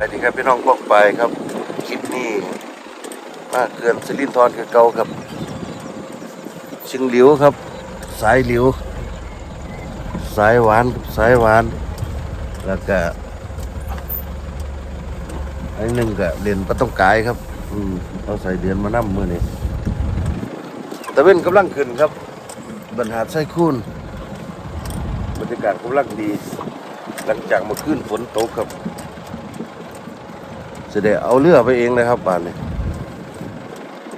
สวัสดีครับพี่น้องพวกไปครับคลิปนี้มาเกินสิรินทรคือเก่าครับชิงหลิวครับ สายหลิว สายหวานสายหวาน แล้วก็อันหนึ่งก็เรียนปะต้องกายครับ อืมเอาใส่เดือนมานั่มมือนี่ตะเวนกำลังขึ้นครับบรรหารไส้คูนบรรยากาศกำลังดี หลังจากเมื่อคืนฝนตกครับ จะได้เอาเรือไปเองนะครับบ้านนี้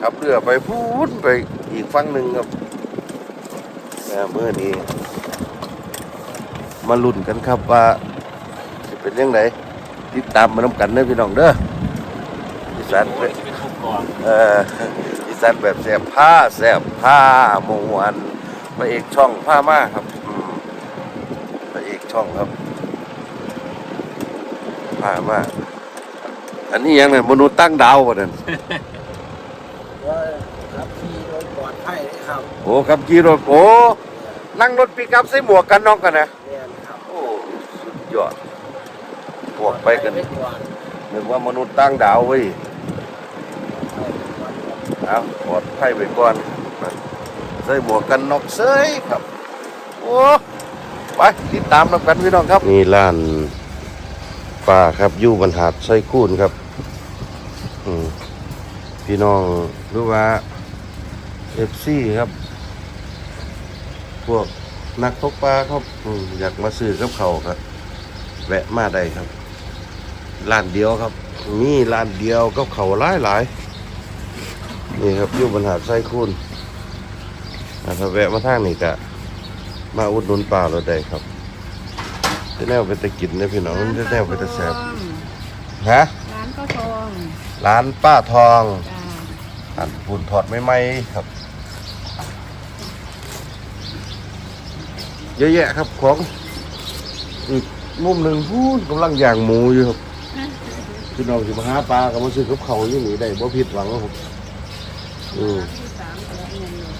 ขับเรือไปพูดไปอีกฝั่งหนึ่งครับเมื่อนี้ มาลุ้นกันครับว่าจะเป็นยังไงติดตามมาน้ำกันเด้อพี่น้องเด้ออีสานเป็นเอ่ออีสานแบบแสบผ้าแสบผ้ามงวันพระเอกช่องผ้ามากครับอืมพระเอกช่องครับผ้ามาก อันนี้ยังไงมนุษย์ตั้งดาววะนั่นว่าขับขี่โดยปลอดภัยเลยครับโอ้ขับขี่รถโอ้นั่งรถปิกอัพใส่หมวกกันน็อกกันนะเรียนครับโอ้สุดยอดพวกไปกันม่ก่อนนึกว่ามนุษย์ตั้งดาวเว้ยเอาปลอดภัยไปก่อนใส่หมวกกันน็อกเซยครับโอ้ไปติดตามนำกันพี่น้องครับนี่ร้าน ป้าครับยู่บรรหัดไส้คูนครับพี่น้องหรือว่าเอฟซีครับ พวกนักตกปลาครับอยากมาซื้อกับเขาครับ แวะมาได้ครับร้านเดียวครับมีร้านเดียวกับเขาหลายหลายนี่ครับอยู่บนหาดไส้คูนอาถ้าแวะมาทางนี้ก็มาอุดหนุนปลาเราได้ครับ จะแนวไปตะกินนะพี่น้องจะแนวไปตะแสบฮะร้านก็ทองร้านป้าทองจ้าอันปุ่นถอดไม่ไหมครับ เยอะแยะครับของอีกมุมหนึ่งพูดกำลังย่างหมูอยู่ครับพี่น้องสิมาหาปลากับมาซื้อกับเขาวอยู่นี่ได้บ่ผิดหวังครับอืม ที่สามอะไรเงินอยู่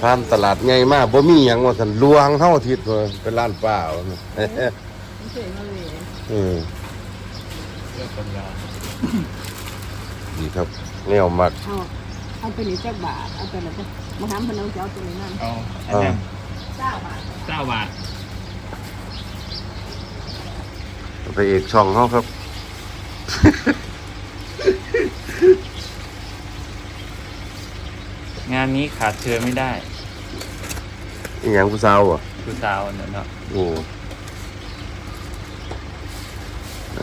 ผ่านตลาดใหญ่มากบ่มีหยังว่าสันลวงเฮาทิศว่าเป็นร้านป้าว่าซั่นไม่ใช่มาเลยอืมนี่ครับแนวมักเอาเอาไปนี่จักบาทเอาไปแล้วจ้ะมาถามพนักเจ้าตัวนี้นั่นเอาอันนั้นเก้าบาทเก้าบาทไปเอกช่องเฮาครับานนี้ขาดเธอไม่ได้อีหยังผู้สาวอะคือสาวเนี่ยเนาะโอ้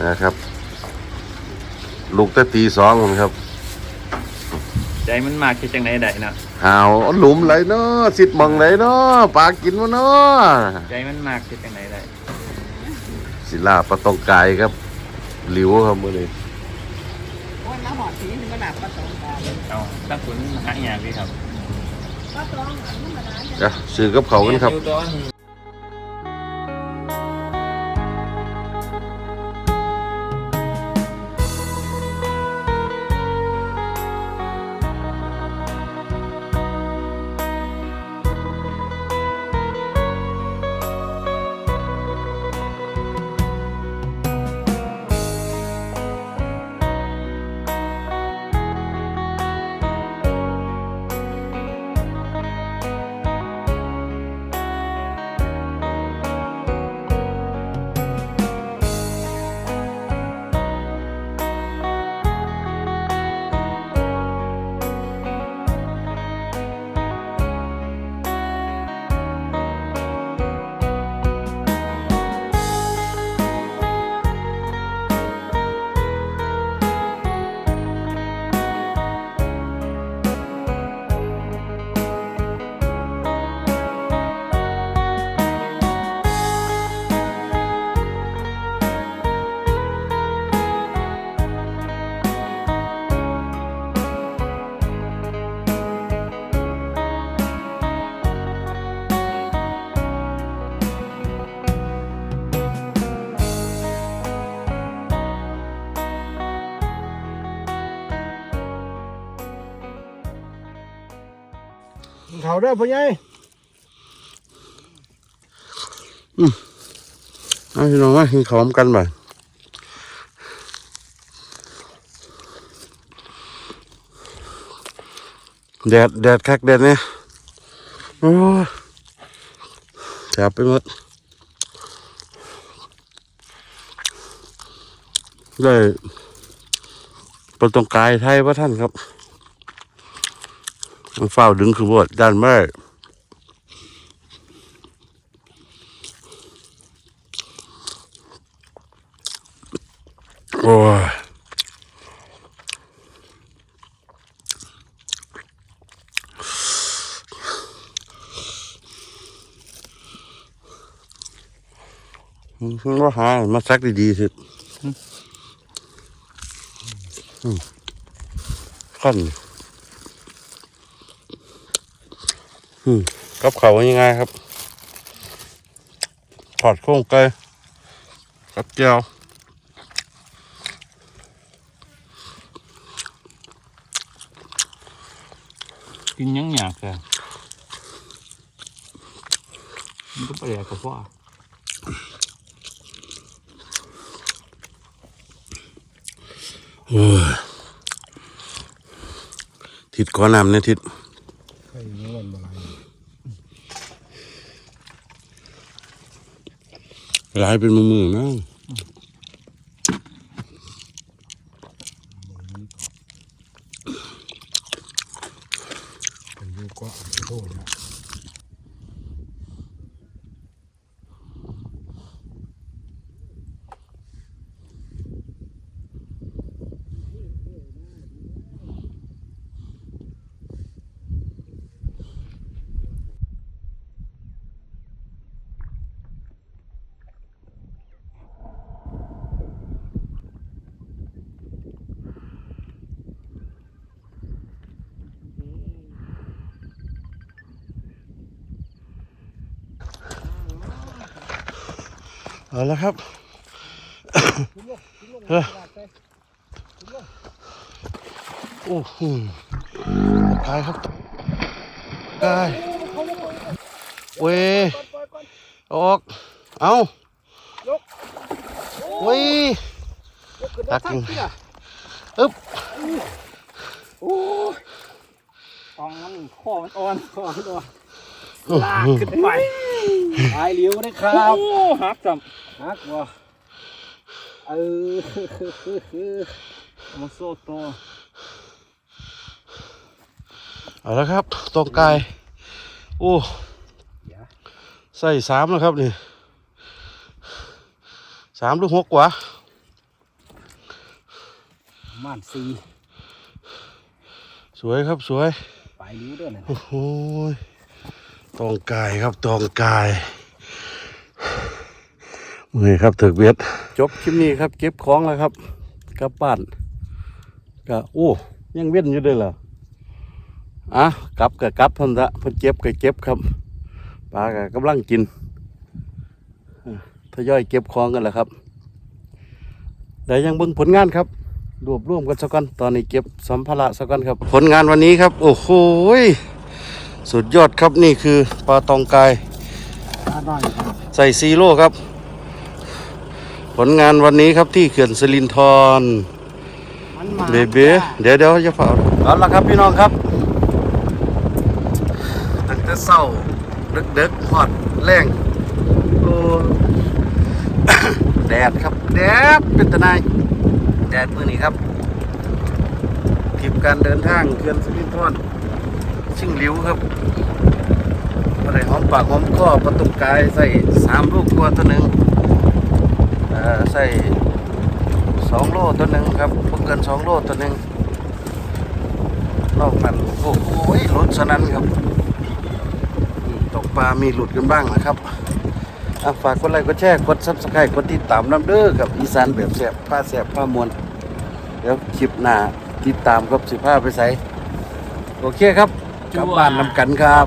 นะครับ ลูกแต่ตีสองผมครับ ใจมันมากคิดจังไหนได้เนาะหาวหลุมไหลเนาะสิทธิ์มองไหลเนาะปลากินวะเนาะใจมันมากคิดจังไหนได้ ศิลาปะตองกายครับ หลิวครับมือนี้วันละหอดสีถึงกระดาษปลาตองกาเอาตั้งคุณหาอหย่างพี่ครับ ปลาซื้อกับเขากันครับ เขาเด้อพ่อใหญ่เอาพี่น้องมากินขาวกันบ่แดดแดดคักแดดเนี่ยโอ้แสบไปหมดได้ประตรงกายไทยพระท่านครับ มันเฝ้าดึงคือบดด้านไม่ได้โอ้ยมันว่าหา มาซักดีๆสิอืมขั้นอืม กับเขาวยังไงครับถอดโค้งไก่กับแก้วกินยังอยากอะมันก็ไปแดกกับพ่อทิดก้อนน้ำเนี่ยทิด ใครยังวันบ่ไร หลายเป็นมือมือๆนะ ไปอยู่ก็โทษนะ เอาละครับเออโอ้โหตายครับตายเว้ยออก เอาเว้ยตักกินอึ๊บตองมันคอมันอ่อนขอตัวลากขึ้นไปตายเหลียวได้ครับโอ้หักจับ ฮักบ่เออมาโซโตเอาละครับตรงกาย โอ้ใส่สามแล้วครับนี่สามหรือหกวะม่านซีสวยครับสวย ไปเหลียวเด้อน่ะโอ้โหยตองกายครับตองกาย เมื่อยครับถึกเบียดจบคลิปนี้ครับ เก็บของแล้วครับกลับบ้านก็โอ้ยังเว้นอยู่เด้วยเหรออะกลับกับกลับเท่านนละเพิ่นเจ็บก็เก็บครับปลาก็กำลังกินอะทยอยเก็บของกันแหละครับแต่ยังเบิ่งผลงานครับรวบรวมกันสักก่อนตอนนี้เก็บสัมภาระสักก่อนครับ ผลงานวันนี้ครับ โอ้โหยสุดยอดครับนี่คือปลาตองกายตาน้อยครับใส่ซีโร่ครับ ผลงานวันนี้ครับที่เขื่อนสิรินธรมันมาเบเบ้เดี๋ยวเดี๋ยวจะเผาเอาละครับพี่น้องครับตั้งแต่เศร้าดึกดึกๆหอดแรงโอ้แดดครับ แดดเป็นตะนายแดดมือนี้ครับทริปการเดินทางเขื่อนสิรินธรชิงหลิวครับอะไรหอมปากหอมคอประตูกายใส่สามลูกตัวตัวหนึ่งเอ่อ ใส่สองโลตัวหนึ่งครับเพิ่เกินสองโลตัวหนึ่งนอกนั้นโอ้โหหลุดสนั้นครับตกปลามีหลุดกันบ้างนะครับฝากกดไลค์กดแชร์กดซับสไครต์กดติดตามน้ำเด้อกับอีสานแบบแสบผ้าแสบผ้ามวลเดี๋ยวคลิปหน้าติดตามครับสิผ้าไปใส่โอเคครับกลับบ้านนำกันครับ